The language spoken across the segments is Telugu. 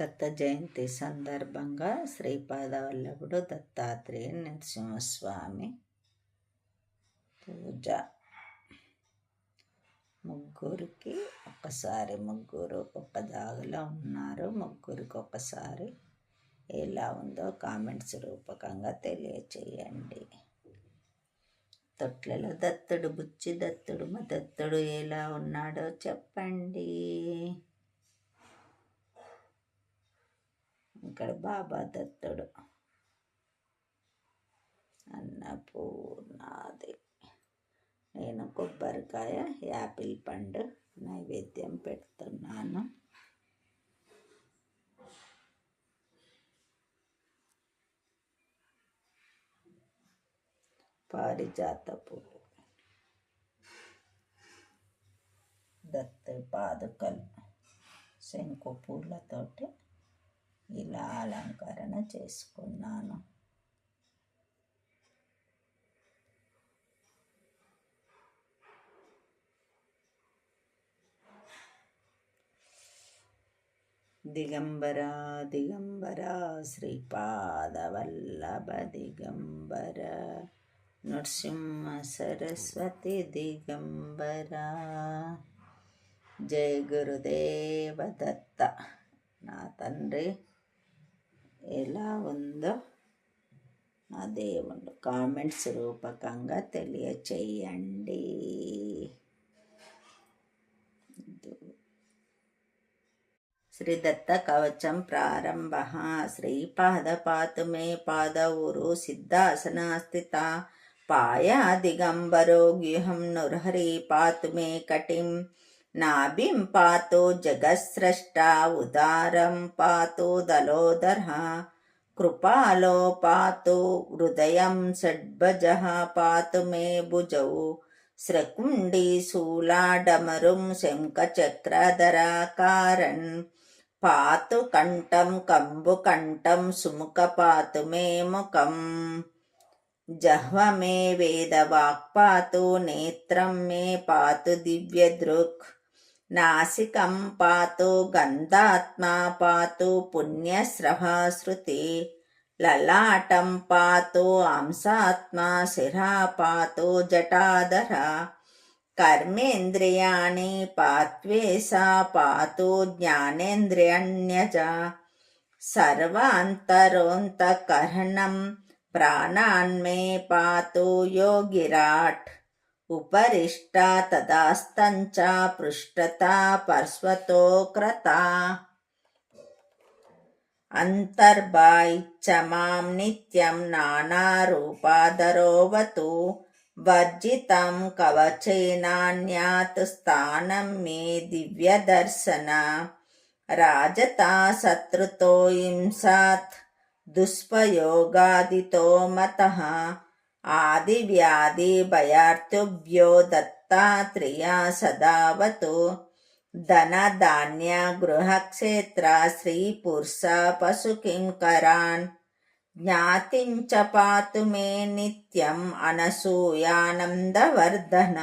దత్త జయంతి సందర్భంగా శ్రీపాదవల్లభుడు దత్తాత్రేయ నరసింహస్వామి పూజ. ముగ్గురికి ఒకసారి ముగ్గురు ఒక ఉన్నారు. ముగ్గురికి ఒకసారి ఎలా ఉందో కామెంట్స్ రూపకంగా తెలియచేయండి. తొట్లలో దత్తుడు బుచ్చి దత్తుడు మా దత్తుడు ఎలా ఉన్నాడో చెప్పండి. ఇక్కడ బాబా దత్తుడు అన్నపూర్ణాది నేను కొబ్బరికాయ యాపిల్ పండు నైవేద్యం పెడుతున్నాను పారిజాత పువ్వు దత్త పాదుకలు శంకు పూలతోటి ఇలా అలంకరణ చేసుకున్నాను. దిగంబర దిగంబర శ్రీపాదవల్లభ దిగంబర నృసింహ సరస్వతి దిగంబర. జయ గురుదేవ దత్త. నా తండ్రి ఎలా ఉందో నా దేవుడు కామెంట్స్ రూపకంగా తెలియచేయండి. శ్రీదత్త కవచం ప్రారంభ. శ్రీపాదపాతు పాద ఊరు సిద్ధాసనాస్థిత. పాయా దిగంబరో గ్యుహం నుర్హరి పాతుమే కటిం. నాభిం పాతో జగత్స్రష్ట ఉదారం పాతో దలోదర కృపాలో పాతో హృదయం షడ్భజ పాతు మే భుజౌ స్రకుండి శూలాడమరుం శంఖచక్రధరాకారన్ పాతు కంఠం కంబు కంఠం సుముఖ పాతు మే ముఖం జహ్వ మే వేదవాక్పాతు నేత్రం మే పాతు దివ్యదృక్ నాసికం పాతు గంధాత్మా పాతు పుణ్యస్రవశ్రుతి లలాటం పాతు అంశాత్మా శిరా పాతు జటాధర కర్మేంద్రియాణి పాత్వేషా పాతు జ్ఞానేంద్రియణ్యజ సర్వాంతరోంతకరణం ప్రాణాన్మే పాతు యోగిరాట్. ఉపరిష్టా తదాస్తంచ పృష్టతా పర్స్వతో క్రతా. అంతర్బాయిచ్చ మాం నిత్యం నానారూపాదరోవతు వర్జితం కవచేనాన్యాత్ స్థానం మే దివ్యదర్శన. రాజతా శత్రుతో హింసాత్ దుష్పయోగాదితో మత ఆదివ్యాధి భయార్తుభ్యో దత్తాత్రేయ సదావతు ధన ధాన్య గృహక్షేత్ర స్త్రీ పురుష పశుకింకరాన్ జ్ఞాతించ పాతు మే నిత్యం అనసూయానందవర్ధన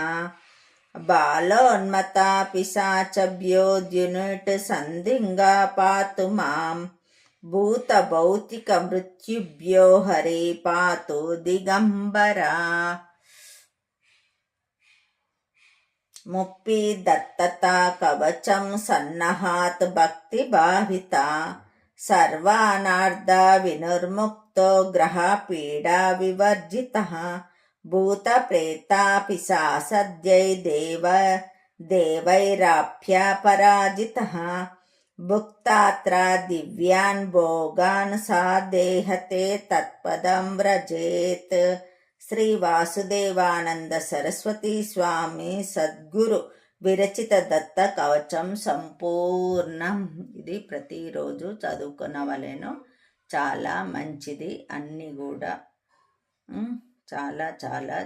బాలోన్మత పిశాచభ్యోద్యునుట్ సంధింగా పాతు మాం భూత భౌతిక మృత్యుభ్యో హరే దిగంబరా ముప్పి దత్తత కవచం సన్నహాత్ భక్తి భావిత సర్వానార్ద వినుర్ముక్తో గ్రహ పీడా వివర్జిత భూత ప్రేత పిశాసద్యై దేవ దేవైరాప్య పరాజిత భుక్తాత్ర దివ్యాన్ భోగాన్ సా దేహతే తత్పదం వ్రజేత్ శ్రీ వాసుదేవానంద సరస్వతి స్వామి సద్గురు విరచిత దత్త కవచం సంపూర్ణం ఇది ప్రతిరోజు చదువుకునవలేను చాలా మంచిది అన్నీ కూడా. చాలా చాలా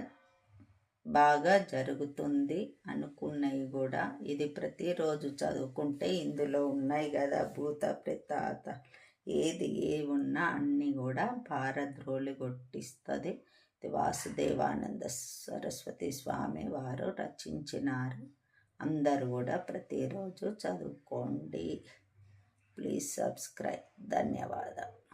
బాగా జరుగుతుంది అనుకున్నవి కూడా. ఇది ప్రతిరోజు చదువుకుంటే ఇందులో ఉన్నాయి కదా భూత ప్రేతాత. ఏది ఏ ఉన్నా అన్నీ కూడా భారద్రోలి కొట్టిస్తుంది. వాసుదేవానంద సరస్వతి స్వామి వారు రచించినారు. అందరూ కూడా ప్రతిరోజు చదువుకోండి. Please subscribe. ధన్యవాదాలు.